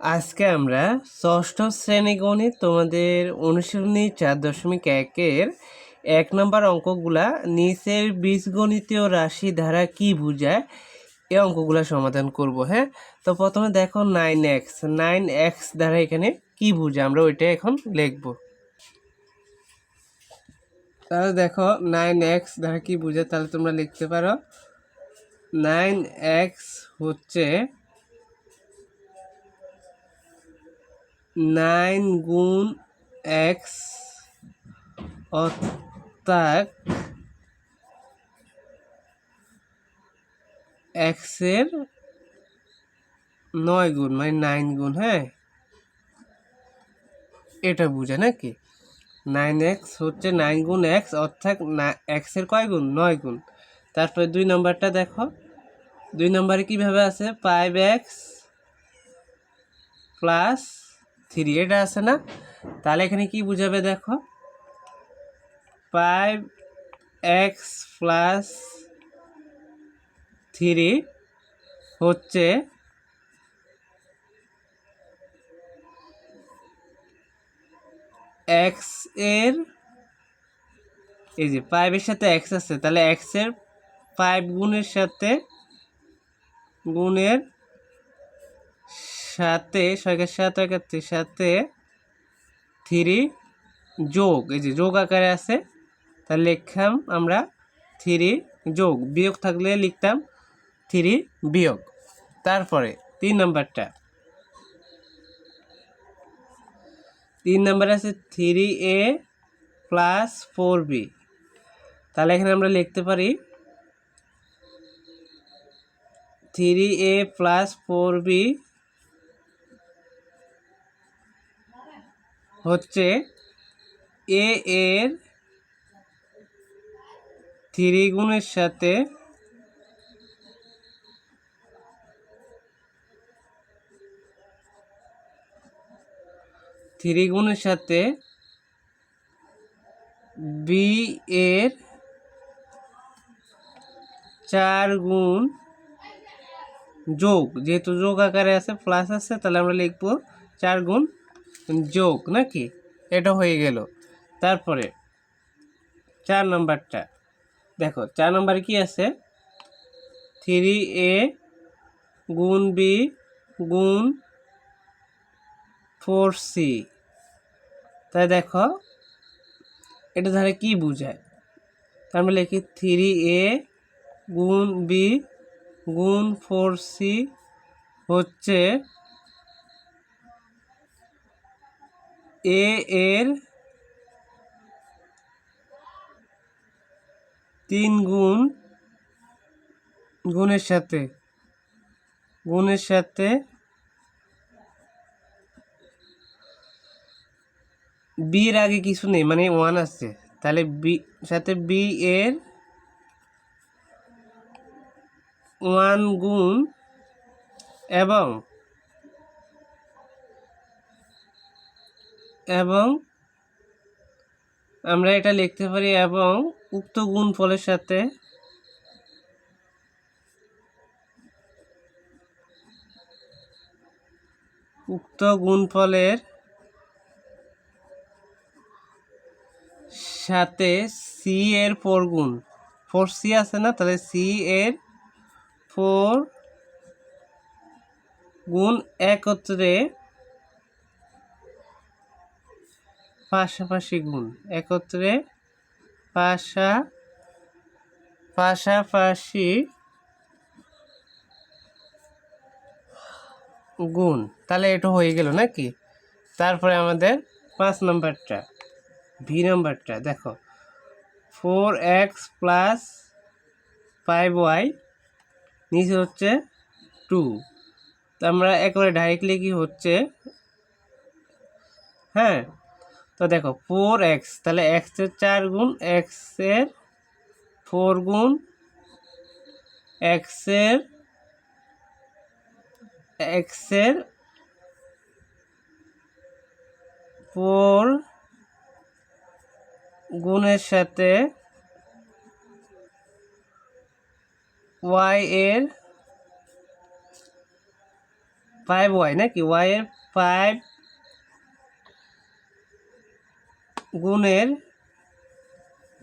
আজকে আমরা ষষ্ঠ শ্রেণি গণিত তোমাদের অনুশীলনী চার দশমিক একের এক নম্বর অঙ্কগুলা নিচের বীজগণিতীয় রাশি ধারা কি বোঝায়, এই অঙ্কগুলা সমাধান করব হ্যাঁ? তো প্রথমে দেখো নাইন এক্স নাইন এক্স দ্বারা এখানে কি বোঝায়, আমরা ওইটা এখন লিখব। তাহলে দেখো নাইন এক্স দ্বারা কি বোঝায়, তাহলে তোমরা লিখতে পারো। নাইন এক্স হচ্ছে নাইন গুণ এক্স অর্থাৎ এক্সের নয় গুণ মানে নাইন গুণ হ্যাঁ? এটা বুঝে নাকি? নাইন এক্স হচ্ছে নাইন গুণ এক্স অর্থাৎ এক্সের কয় গুণ নয় গুণ। তারপরে দুই নম্বরটা দেখো। দুই নম্বরে কীভাবে আছে? ফাইভ এক্স প্লাস থ্রি, এটা আছে না? তাহলে এখানে কি বুঝাবে দেখো? ফাইভ এক্স প্লাস থ্রি হচ্ছে এক্সের, এই যে ফাইভের সাথে এক্স আছে, তাহলে এক্সের ফাইভ গুণের সাথে গুণের সাথে ছয়কের সাথে একাত্তর সাথে থ্রি যোগ। এই যে যোগ আকারে আছে, তাহলে লিখতাম আমরা থ্রি যোগ। বিয়োগ থাকলে লিখতাম থ্রি বিয়োগ। তারপরে তিন নম্বরটা। তিন নম্বর আছে three A plus four B. তাহলে এখানে আমরা লিখতে পারি three A plus four B হচ্ছে এ এর থ্রি গুণের সাথে থ্রি গুণের সাথে বি এর চার গুণ যোগ, যেহেতু যোগ আকারে আছে প্লাস আছে, তাহলে আমরা লিখব চার গুণ যোগ নাকি? এটা হয়ে গেল। তারপরে চার নম্বরটা। দেখো, চার নম্বরে কি আছে? থ্রি এ গুণ বি গুণ ফোর সি। তাই দেখো, এটা তাহলে কি বোঝায়? তার মানে লিখি থ্রি এ গুণ বি গুণ ফোর সি হচ্ছে এ এর তিন গুণ গুণের সাথে গুণের সাথে বির আগে কিছু নেই মানে ওয়ান আছে। তাহলে বি সাথে বি এর ওয়ান গুণ এবং এবং আমরা এটা লিখতে পারি এবং উক্ত গুণ ফলের সাথে উক্ত গুণফলের সাথে সি এর ফোর গুণ। ফোর সি আছে না? তাহলে সি এর ফোর গুণ একত্রে পাশাপাশি গুণ। একত্রে পাশা, পাশাপাশি গুণ। তাহলে এটা হয়ে গেল নাকি? তারপরে আমাদের পাঁচ নম্বরটা, ভি নাম্বারটা, দেখো। Four X plus five Y, নিচে হচ্ছে টু। তো আমরা একবারে ডাইরেক্টলি কি হচ্ছে? হ্যাঁ তো দেখো ফোর এক্স তাহলে এক্সের চার গুণ এক্সের ফোর গুণ এক্সের এক্সের ফোর গুণের সাথে ওয়াই এর ফাইভ ওয়াই নাকি? ওয়াই এর ফাইভ গুণের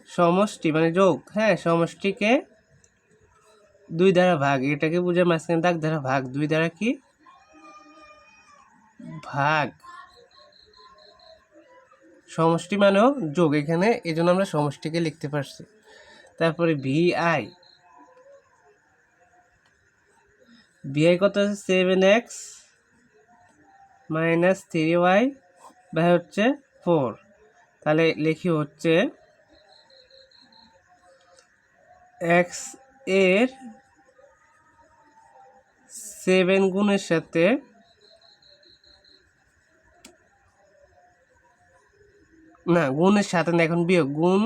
সমষ্টি মানে যোগ হ্যাঁ সমষ্টিকে দুই দ্বারা ভাগ, এটাকে বুঝে মাঝখানে দাগ দ্বারা ভাগ, দুই দ্বারা কি? ভাগ। সমষ্টি মানেও যোগ, এখানে এই জন্য আমরা সমষ্টিকে লিখতে পারছি। তারপরে ভি আই। ভিআই কত আছে? Seven X minus three Y by হচ্ছে ফোর। তাহলে লিখি হচ্ছে এক্সের সেভেন গুণের সাথে না, গুণের সাথে না, এখন বিয়োগ, গুণ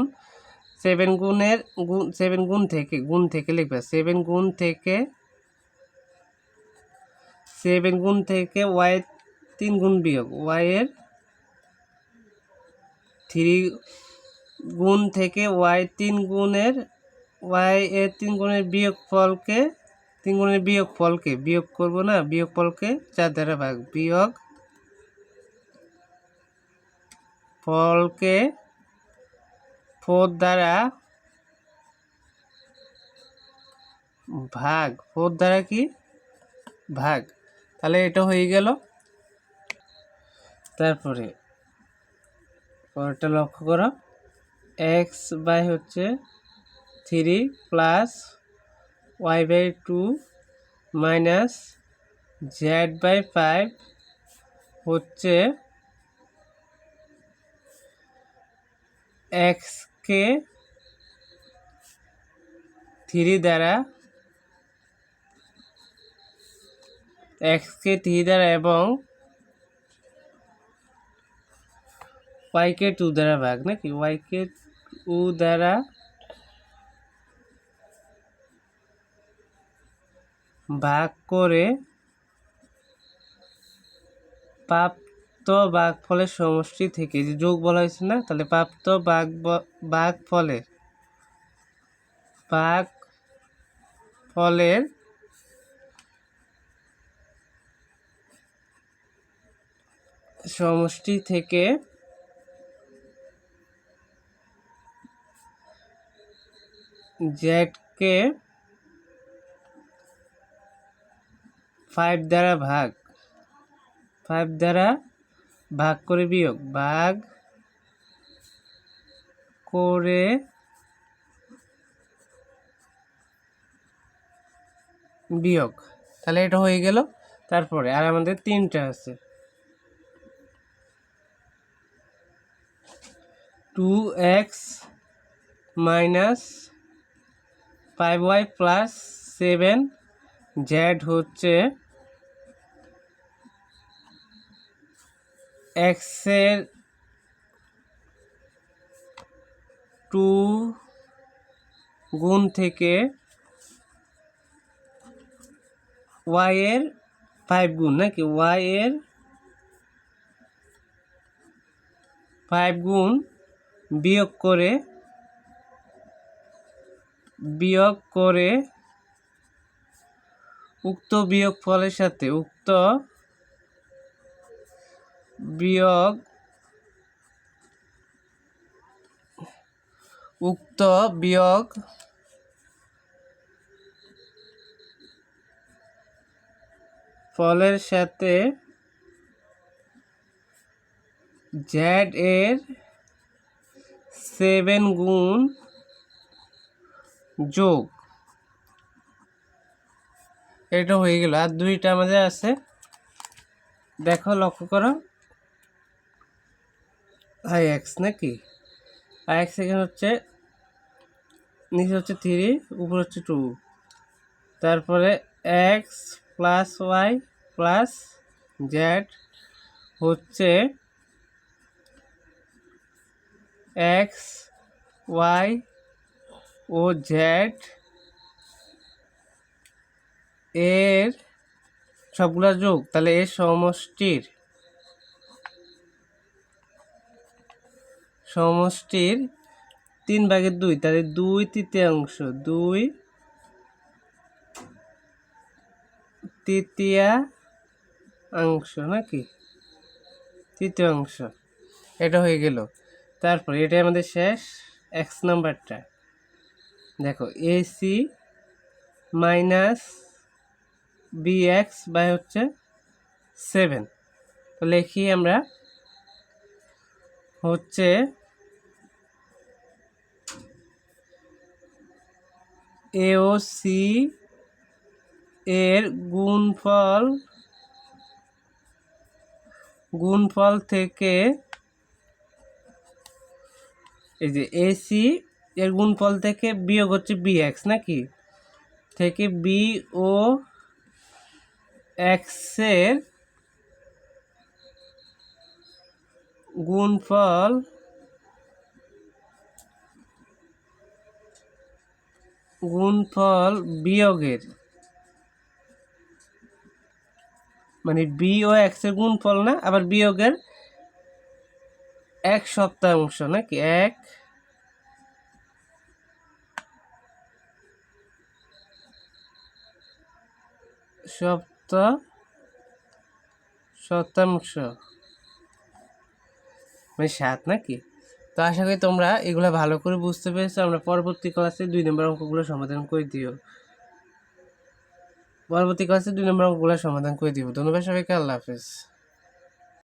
সেভেন গুণের গুণ সেভেন গুণ থেকে গুণ থেকে লিখবে সেভেন গুণ থেকে সেভেন গুণ থেকে ওয়াই তিন গুণ বিয়োগ ওয়াই এর থ্রি গুণ থেকে ওয়াই তিন গুণের, ওয়াই এর তিন গুণের বিয়োগ ফলকে, তিন গুণের বিয়োগ ফলকে, বিয়োগ করব না, বিয়োগ ফলকে চার দ্বারা ভাগ, বিয়োগ ফলকে ফোর দ্বারা ভাগ, ফোর দ্বারা কি? ভাগ। তাহলে এটা হয়ে গেল। তারপরে পরেরটা লক্ষ্য করো। এক্স বাই হচ্ছে three plus Y by two minus Z by five হচ্ছে এক্সকে থ্রি দ্বারা এক্সকে থ্রি দ্বারা এবং ওয়াইকে টু দ্বারা ভাগ, নাকি? ওয়াইকে টু দ্বারা ভাগ করে প্রাপ্ত বাঘ ফলের সমষ্টি থেকে যে যোগ বলা হয়েছে না, তাহলে প্রাপ্ত বাঘ বাঘ ফলের বাঘ ফলের সমষ্টি থেকে জেডকে ফাইভ দ্বারা ভাগ ফাইভ দ্বারা ভাগ করে বিয়োগ, ভাগ করে বিয়োগ। তাহলে এটা হয়ে গেল। তারপরে আর আমাদের তিনটা আছে। Two X minus five Y plus seven Z হচ্ছে এক্সের টু গুণ থেকে ওয়াই এর ফাইভ গুণ, নাকি ওয়াই এর ফাইভ গুণ বিয়োগ করে বিয়োগ করে উক্ত বিয়োগ ফলের সাথে উক্ত বিয়োগ উক্ত বিয়োগ ফলের সাথে জেড এর সেভেন গুণ যোগ। এটা হয়ে গেল। আর দুইটা আমাদের আছে। দেখো, লক্ষ্য করো। আই এক্স নাকি? আই এক্স এখানে হচ্ছে, নিচে হচ্ছে থ্রি উপর হচ্ছে টু তারপরে X plus Y plus Z হচ্ছে এক্স ওয়াই ও জেড এর সবগুলা যোগ, তাহলে এর সমষ্টির সমষ্টির তিন ভাগের দুই, তাহলে দুই তৃতীয়াংশ, দুই তৃতীয়া অংশ নাকি? তৃতীয় অংশ এটা হয়ে গেল। তারপর এটাই আমাদের শেষ এক্স নাম্বারটা দেখো AC minus B X by হচ্ছে সেভেন তো লিখি আমরা হচ্ছে এও সি এর গুণফল গুণফল থেকে এই যে এসি এর গুণফল থেকে বিয়োগ হচ্ছে বি এক্স নাকি? থেকে বি ও এক্সের গুণফল গুণফল বিয়োগের মানে বি ও এক্সের গুণফল না, আবার বিয়োগের এক সপ্তাহ সপ্তাহাংশ নাকি? এক সপ্তাহ শতাংশ মানে সাত নাকি? তো আশা করি তোমরা এগুলো ভালো করে বুঝতে পেরেছ। আমরা পরবর্তী ক্লাসে দুই নম্বর অঙ্কগুলো সমাধান করে দিও। পরবর্তী ক্লাসে দুই নম্বর অঙ্কগুলো সমাধান করে দিব ধন্যবাদ সবাইকে, আল্লাহ হাফেজ।